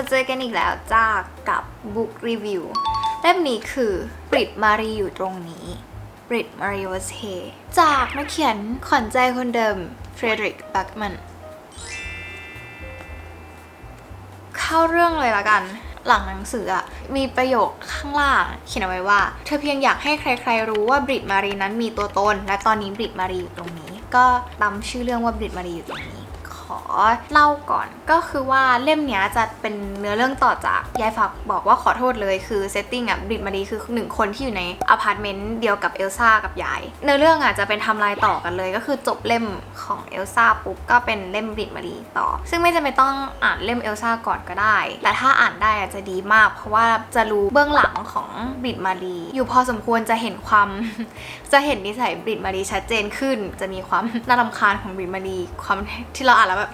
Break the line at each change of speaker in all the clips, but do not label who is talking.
มาเจอกันอีกแล้วจ้ากับบุ๊กรีวิวเล่มนี้คือบริตมารีอยู่ตรงนี้บริตมารีวสเฮจากนักเขียนขวัญใจคนเดิมเฟรดริกแบ็กมันเข้าเรื่องเลยละกันหลังหนังสืออะมีประโยคข้างล่าง เขียนเอาไว้ว่า เธอเพียงอยากให้ใคร ๆ รู้ว่าบริตมารีนั้นมีตัวตน และตอนนี้บริตมารีอยู่ตรงนี้ ก็ตามชื่อเรื่องว่าบริตมารีอยู่ตรงนี้ อเล่าก่อนก็คือว่าเล่มนี้จะเป็นเนื้อเรื่องต่อจากยายฝากบอกว่าขอโทษเลยคือเซตติ้งอะบริตมารีคือหนึ่งคนที่อยู่ในอพาร์ตเมนต์เดียวกับเอลซ่ากับยาย เนื้อเรื่องอะจะเป็นทำลายต่อกันเลย ก็คือจบเล่มของเอลซ่าปุ๊บก็เป็นเล่มบริตมารีต่อ ซึ่งไม่จำเป็นต้องอ่านเล่มเอลซ่าก่อนก็ได้ แต่ถ้าอ่านได้อะจะดีมาก เพราะว่าจะรู้เบื้องหลังของบริตมารีอยู่พอสมควรจะเห็นความ จะเห็นนิสัยบริตมารีชัดเจนขึ้น จะมีความน่ารำคาญของบริตมารีความที่เราอ่านแล้วแบบ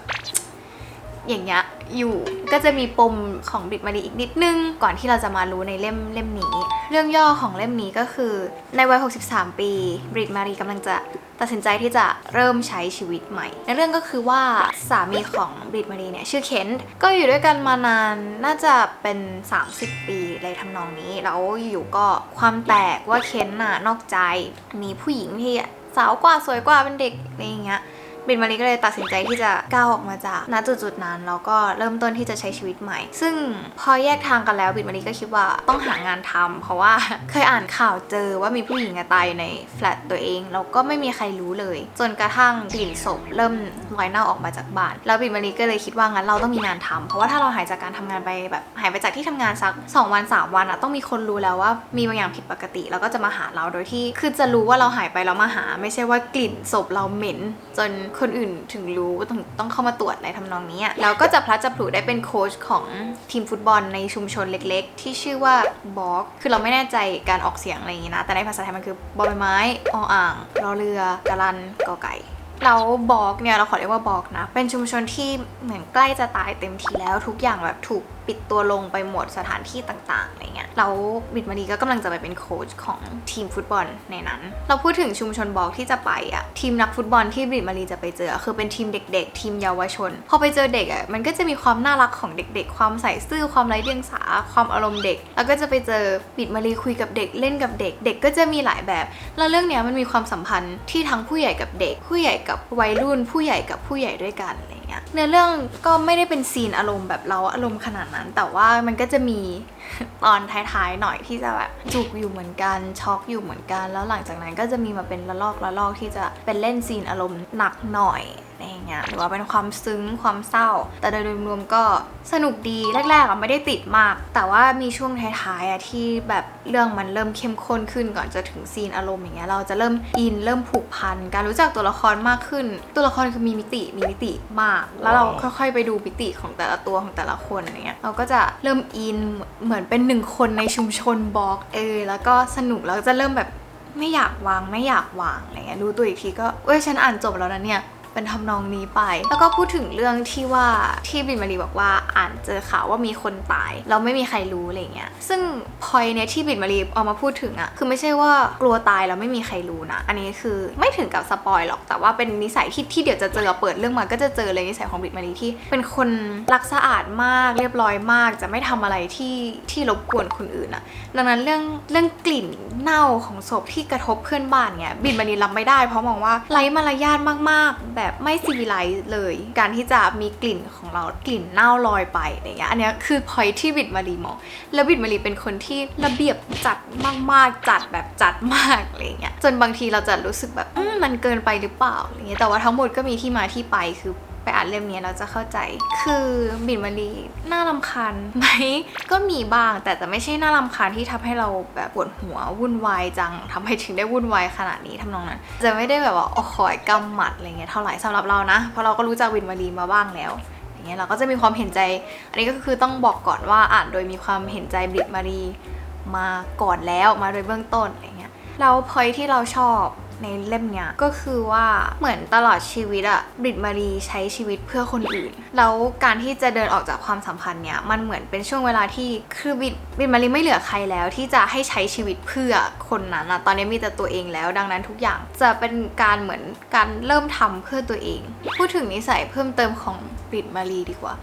อย่างเงี้ยอยู่ก็จะมีปมของบริตมารีอีกนิดนึง ก่อนที่เราจะมารู้ในเล่มเล่มนี้ เรื่องย่อของเล่มนี้ก็คือในวัย 63 ปีบริตมารีกำลังจะตัดสินใจที่จะเริ่มใช้ชีวิตใหม่ ในเรื่องก็คือว่าสามีของบริตมารีเนี่ยชื่อเคนต์ก็อยู่ด้วยกันมานานน่าจะเป็น 30 ปีอะไรทำนองนี้ แล้วอยู่ก็ความแตกว่าเคนต์น่ะนอกใจมีผู้หญิงที่สาวกว่าสวยกว่าเป็นเด็กอะไรอย่างเงี้ย บินมารีก็เลยตัดสินใจที่จะก้าวออกมาจากณจุดจุดๆนั้นแล้วก็เริ่มต้นที่จะใช้ชีวิตใหม่ ซึ่งพอแยกทางกันแล้วบินมารีก็คิดว่าต้องหางานทำเพราะว่าเคยอ่านข่าวเจอว่ามีผู้หญิงตายอยู่ในแฟลตตัวเองแล้วก็ไม่มีใครรู้เลย จนกระทั่งกลิ่นศพเริ่มลอยเน่าออกมาจากบ้าน แล้วบินมารีก็เลยคิดว่างั้นเราต้องมีงานทำเพราะว่าถ้าเราหายจากการทำงานไปแบบหายไปจากที่ทำงานสัก 2 วัน 3 วันอะต้องมีคนรู้แล้วว่ามีบางอย่างผิดปกติ แล้วก็จะมาหาเราโดยที่คือจะรู้ว่าเราหายไปแล้วมาหา ไม่ใช่ว่ากลิ่นศพเราเหม็น จนคนอื่นถึงรู้ต้องต้องเข้ามาตรวจในทำนองนี้แล้วก็จะพลัดจะผลูได้เป็นโค้ชของทีมฟุตบอลในชุมชนเล็ก ๆ ที่ชื่อว่าบอกคือเราไม่แน่ใจการออกเสียงอะไรอย่างนี้นะ แต่ในภาษาไทยมันคือบอใบไม้ออ่างรอเรือกะลันกอไก่แล้วบอกเนี่ยเราขอเรียกว่าบอกนะ เป็นชุมชนที่เหมือนใกล้จะตายเต็มทีแล้วทุกอย่างแบบถูก ปิดตัวลงไปหมดสถานที่ต่างๆอะไรเงี้ยแล้วบิดมารีก็กำลังจะไปเป็นโค้ชของทีมฟุตบอลในนั้น เราพูดถึงชุมชนบอกที่จะไปอะทีมนักฟุตบอลที่บิดมารีจะไปเจอ คือเป็นทีมเด็ก ๆ ทีมเยาวชน พอไปเจอเด็กอะมันก็จะมีความน่ารักของเด็ก ๆ ความใส่ซื่อความไร้เดียงสาความอารมณ์เด็ก แล้วก็จะไปเจอบิดมารีคุยกับเด็กเล่นกับเด็ก เด็กก็จะมีหลายแบบ แล้วเรื่องเนี้ยมันมีความสัมพันธ์ที่ทั้งผู้ใหญ่กับเด็ก ผู้ใหญ่กับวัยรุ่น ผู้ใหญ่กับผู้ใหญ่ด้วยกัน เงี้ยเนื้อเรื่องก็ไม่ได้เป็นซีนอารมณ์แบบเราอารมณ์ขนาดนั้น แต่ว่ามันก็จะมีตอนท้ายๆหน่อยที่จะแบบจุกอยู่เหมือนกันช็อกอยู่เหมือนกัน แล้วหลังจากนั้นก็จะมีมาเป็นละลอกละลอกที่จะเป็นเล่นซีนอารมณ์หนักหน่อย อะไรเงี้ยหรือว่าเป็นความซึ้งความเศร้า แต่โดยรวมๆก็สนุกดีแรกๆอะไม่ได้ติดมาก แต่ว่ามีช่วงท้ายๆอะที่แบบเรื่องมันเริ่มเข้มข้นขึ้นก่อนจะถึงซีนอารมณ์อย่างเงี้ยเราจะเริ่มอินเริ่มผูกพันการรู้จักตัวละครมากขึ้น ตัวละครคือมีมิติมีมิติมาก แล้วเราค่อยๆไปดูมิติของแต่ละตัวของแต่ละคนอะไรเงี้ยเราก็จะเริ่มอินเหมือนเป็นหนึ่งคนในชุมชนบอกเออแล้วก็สนุกแล้วจะเริ่มแบบไม่อยากวางไม่อยากวางอะไรเงี้ยรู้ตัวอีกทีก็เอ้ยฉันอ่านจบแล้วนะเนี่ย เป็นทำนองนี้ไป แล้วก็พูดถึงเรื่องที่ว่าที่บินมารีบอกว่าอ่านเจอข่าวว่ามีคนตายเราไม่มีใครรู้อะไรเงี้ยซึ่งพอยเนี้ยที่บินมารีเอามาพูดถึงอะคือไม่ใช่ว่ากลัวตายแล้วไม่มีใครรู้นะ อันนี้คือไม่ถึงกับสปอยหรอกแต่ว่าเป็นนิสัยที่ที่เดี๋ยวจะเจอเปิดเรื่องมาก็จะเจอเลยนิสัยของบินมารีที่ เป็นคนรักสะอาดมากเรียบร้อยมาก จะไม่ทำอะไรที่ที่รบกวนคนอื่นอะดังนั้นเรื่องเรื่องกลิ่นเน่าของศพที่กระทบเพื่อนบ้านเนี่ยบินมารีรับไม่ได้เพราะมองว่าไร้มารยาทมากๆแบบไม่ซีวิไลซ์เลย การที่จะมีกลิ่นของเรากลิ่นเน่าลอยไปอะไรเงี้ยอันเนี้ยคือพอยที่บิดมารีมองแล้วบิดมารีเป็นคนที่ระเบียบจัดมากๆจัดแบบจัดมากอะไรเงี้ยจนบางทีเราจะรู้สึกแบบมมันเกินไปหรือเปล่าอะไรเงี้ยแต่ว่าทั้งหมดก็มีที่มาที่ไปคือ ไปอ่านเล่มนี้เราจะเข้าใจ คือบินมารีน่ารำคาญไหมก็มีบ้าง แต่จะไม่ใช่น่ารำคาญที่ทำให้เราแบบปวดหัววุ่นวายจังทำให้ถึงได้วุ่นวายขนาดนี้ทำนองนั้น จะไม่ได้แบบว่าโอ้โหยกำหมัดอะไรเงี้ยเท่าไหร่สำหรับเรานะ เพราะเราก็รู้จักบินมารีมาบ้างแล้วอย่างเงี้ยเราก็จะมีความเห็นใจ อันนี้ก็คือต้องบอกก่อนว่าอ่านโดยมีความเห็นใจบิดมารีมาก่อนแล้วมาโดยเบื้องต้นอะไรเงี้ยแล้วพอยที่เราชอบ ในเล่มเนี้ยก็คือว่าเหมือนตลอดชีวิตอะบริตมารีใช้ชีวิตเพื่อคนอื่น แล้วการที่จะเดินออกจากความสัมพันธ์เนี้ยมันเหมือนเป็นช่วงเวลาที่คือบิดบริตมารีไม่เหลือใครแล้ว ที่จะให้ใช้ชีวิตเพื่อคนนั้นอะตอนนี้มีแต่ตัวเองแล้ว ดังนั้นทุกอย่างจะเป็นการเหมือนการเริ่มทำเพื่อตัวเอง พูดถึงนิสัยเพิ่มเติมของบริตมารีดีกว่า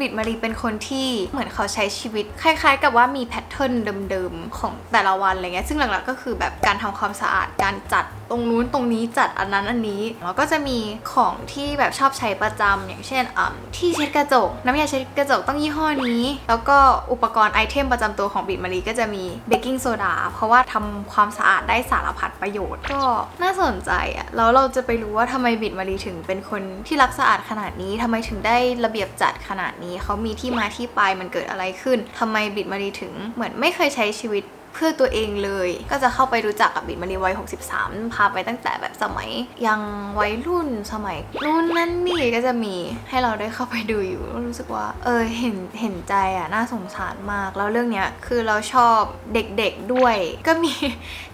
บิดมารีเป็นคนที่เหมือนเขาใช้ชีวิต คล้าย ๆ กับว่ามีแพทเทิร์นเดิมๆ ของแต่ละวันอะไรเงี้ยซึ่งหลักๆก็คือแบบการทำความสะอาดการจัดตรงนู้นตรงนี้จัดอันนั้นอันนี้แล้วก็จะมีของที่แบบชอบใช้ประจำอย่างเช่นอ่าที่เช็ดกระจก น้ำยาเช็ดกระจกต้องยี่ห้อนี้ แล้วก็อุปกรณ์ไอเทมประจำตัวของบิดมารีก็จะมีเบกกิ้งโซดาเพราะว่าทำความสะอาดได้สารพัดประโยชน์ ก็น่าสนใจอะแล้วเราจะไปรู้ว่าทำไมบิดมารีถึงเป็นคนที่รักสะอาดขนาดนี้ทำไมถึงได้ระเบียบจัดขนาดนี้เขามีที่มาที่ไปมันเกิดอะไรขึ้นทำไมบิดมารีถึง เหมือนไม่เคยใช้ชีวิตเพื่อตัวเองเลย ก็จะเข้าไปรู้จักกับบิดมารีวัย 63 พาไปตั้งแต่แบบสมัย ยังวัยรุ่นสมัยนู่นนั่นนี่ก็จะมีให้เราได้เข้าไปดูอยู่รู้สึกว่า เออเห็นเห็นใจอะน่าสงสารมาก แล้วเรื่องเนี้ยคือเราชอบเด็กๆด้วย ก็มี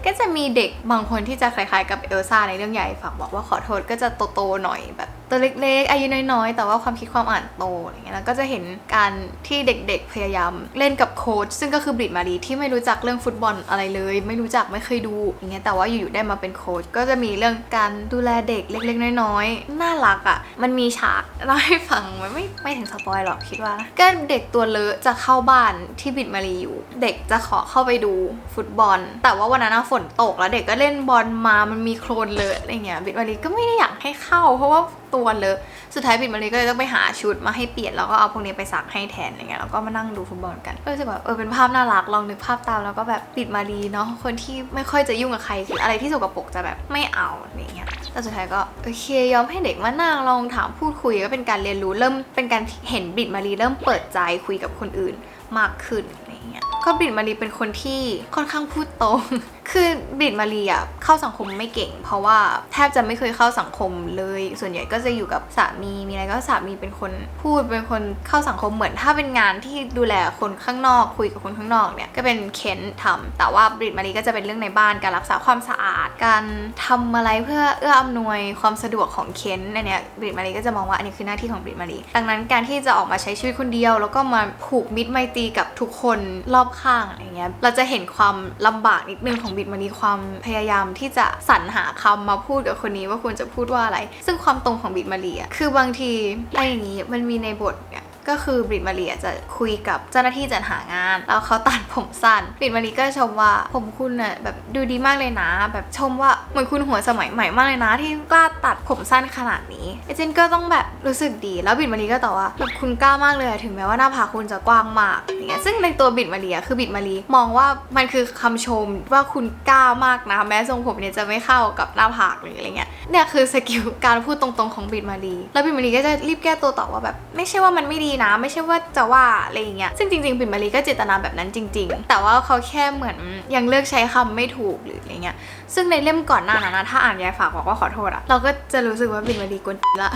ก็จะมีเด็กบางคนที่จะคล้ายๆกับเอลซ่าในเรื่องใหญ่ฝากบอกว่าขอโทษก็จะโตๆหน่อยแบบ ตัวเล็กๆอายุน้อยๆ แต่ว่าความคิดความอ่านโตอะไรเงี้ยแล้วก็จะเห็นการที่เด็กๆพยายามเล่นกับโค้ชซึ่งก็คือบริดมารีที่ไม่รู้จักเรื่องฟุตบอลอะไรเลย ไม่รู้จักไม่เคยดูอย่างเงี้ยแต่ว่าอยู่ๆได้มาเป็นโค้ชก็จะมีเรื่องการดูแลเด็กเล็กๆ น้อยๆน่ารักอะ่ะมันมีฉากเล่าให้ฟังมันไม่ไม่ถึงสปอยหรอกคิดว่าก็เด็กตัวเลอะจะเข้าบ้านที่บิดมารีอยู่ เด็กจะขอเข้าไปดูฟุตบอล แต่ว่าวันนั้นฝนตกแล้วเด็กก็เล่นบอลมามันมีโคลนเลอะอะไรเงี้ยบิดมารีก็ไม่ได้อยากให้เข้า เพราะว่า ตัวเลอะสุดท้ายบิดมารีก็เลยต้องไปหาชุดมาให้เปลี่ยนแล้วก็เอาพวกนี้ไปซักให้แทนอะไรเงี้ยแล้วก็มานั่งดูฟุตบอลกันก็รู้สึกแบบเออเป็นภาพน่ารักลองนึกภาพตามแล้วก็แบบบิดมารีเนาะคนที่ไม่ค่อยจะยุ่งกับใครคืออะไรที่สกปรกจะแบบไม่เอาอะไรเงี้ยแต่สุดท้ายก็โอเคยอมให้เด็กมานั่งลองถามพูดคุยก็เป็นการเรียนรู้เริ่มเป็นการเห็นบิดมารีเริ่มเปิดใจคุยกับคนอื่นมากขึ้นอะไรเงี้ยก็บิดมารีเป็นคนที่ค่อนข้างพูดตรง คือบิดมารีอะเข้าสังคมไม่เก่ง เพราะว่าแทบจะไม่เคยเข้าสังคมเลย ส่วนใหญ่ก็จะอยู่กับสามีมีอะไรก็สามีเป็นคนพูดเป็นคนเข้าสังคมเหมือนถ้าเป็นงานที่ดูแลคนข้างนอกคุยกับคนข้างนอกเนี่ยก็เป็นเคนทำแต่ว่าบิดมารีก็จะเป็นเรื่องในบ้านการรักษาความสะอาด การทำอะไรเพื่อเอื้ออำนวยความสะดวกของเคนอันเนี้ยบิดมารีก็จะมองว่าอันนี้คือหน้าที่ของบิดมารีดังนั้นการที่จะออกมาใช้ชีวิตคนเดียว แล้วก็มาผูกมิตรไมตรีกับทุกคนรอบข้างอะไรเงี้ยเราจะเห็นความลำบากนิดนึงของบิิดมารีความพยายามที่จะสรรหาคำมาพูดกับคนนี้ว่าควรจะพูดว่าอะไร ซึ่งความตรงของบิดมารีอะคือบางทีอะไรอย่างนี้มันมีในบทเนี่ย ก็คือบริตมารีจะคุยกับเจ้าหน้าที่จัดหางาน แล้วเขาตัดผมสั้นบริตมารีก็ชมว่าผมคุณน่ะแบบดูดีมากเลยนะ แบบชมว่าเหมือนคุณหัวสมัยใหม่มากเลยนะ ที่กล้าตัดผมสั้นขนาดนี้เอเจนก็ต้องแบบรู้สึกดี แล้วบิดมารีก็ตอบว่าแบบคุณกล้ามากเลยถึงแม้ว่าหน้าผากคุณจะกว้างมากอย่างเงี้ยซึ่งในตัวบิดมารีคือบิดมารีมองว่ามันคือคำชมว่าคุณกล้ามากนะแม้ทรงผมเนี่ยจะไม่เข้ากับหน้าผากหรืออะไรเงี้ยเนี่ยคือสกิลการพูดตรงๆของบิดมารีแล้วบิดมารีก็จะรีบแก้ตัวตอบว่าแบบไม่ใช่ว่ามันไม่ดีนะ ไม่ใช่ว่าจะว่าอะไรอย่างเงี้ยซึ่งจริงๆปิ่นมารีก็เจตนาแบบนั้นจริง ๆ แต่ว่าเขาแค่เหมือนยังเลือกใช้คำไม่ถูกหรืออะไรเงี้ยซึ่งในเล่มก่อนหน้านั้นนะถ้าอ่านยายฝากบอกว่าขอโทษอะเราก็จะรู้สึกว่าปิ่นมารีกวนละ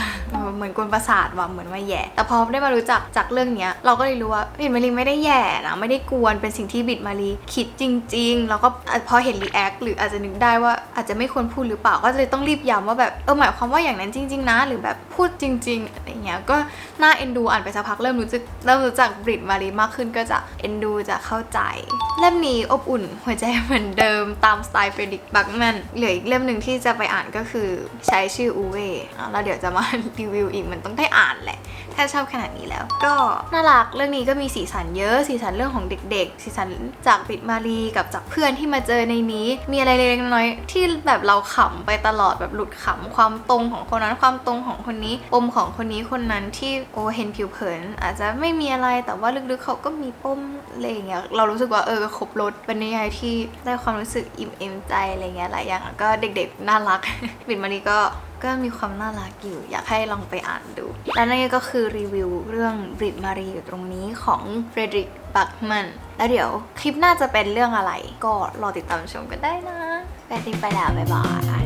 เหมือนกวนประสาทว่ะเหมือนว่าแย่ แต่พอได้มารู้จักจากเรื่องเนี้ยเราก็เลยรู้ว่าบิดมารีไม่ได้แย่นะไม่ได้กวนเป็นสิ่งที่บิดมารีคิดจริง ๆ แล้วก็พอเห็นรีแอคหรืออาจจะนึกได้ว่าอาจจะไม่ควรพูดหรือเปล่าก็เลยต้องรีบย้ำว่าแบบเออหมายความว่าอย่างนั้นจริง ๆ นะ หรือแบบพูดจริงๆอะไรเงี้ยก็น่าเอ็นดูอ่านไปสักพักเริ่มรู้จักเริ่มรู้จักบิดมารีมากขึ้นก็จะเอ็นดูจะเข้าใจ เล่มนี้อบอุ่นหัวใจเหมือนเดิมตามสไตล์เฟรดิกบักแมนเหลืออีกเล่มหนึ่งที่จะไปอ่านก็คือใช้ชื่ออูเว่แล้วเดี๋ยวจะมารีวิวอีกมันต้องได้อ่านแหละ ถ้าชอบขนาดนี้แล้ว ก็น่ารักเรื่องนี้ก็มีสีสันเยอะ สีสันเรื่องของเด็ก ๆ สีสันจากบิดมารีกับจากเพื่อนที่มาเจอในนี้ มีอะไรเล็กๆน้อยๆที่แบบเราขำไปตลอดแบบหลุดขำความตรงของคนนั้นความตรงของคนนี้ปมของคนนี้คนนั้นที่โอเห็นผิวเผิน อาจจะไม่มีอะไรแต่ว่าลึกๆเขาก็มีปมอะไรอย่างเงี้ยเรารู้สึกว่าเออครบรถเป็นนิยายที่ได้ความรู้สึกอิ่มเอมใจอะไรเงี้ยหลายอย่างแล้วก็เด็กๆน่ารักบิดมารีก็ก็มีความน่ารักอยู่ อยากให้ลองไปอ่านดู และนั่นก็คือรีวิวเรื่องบริดมารีอยู่ตรงนี้ของเฟรดริกบักมันแล้วเดี๋ยวคลิปหน้าจะเป็นเรื่องอะไร ก็รอติดตามชมกันได้นะ แปดติงไปแล้วบ๊ายบาย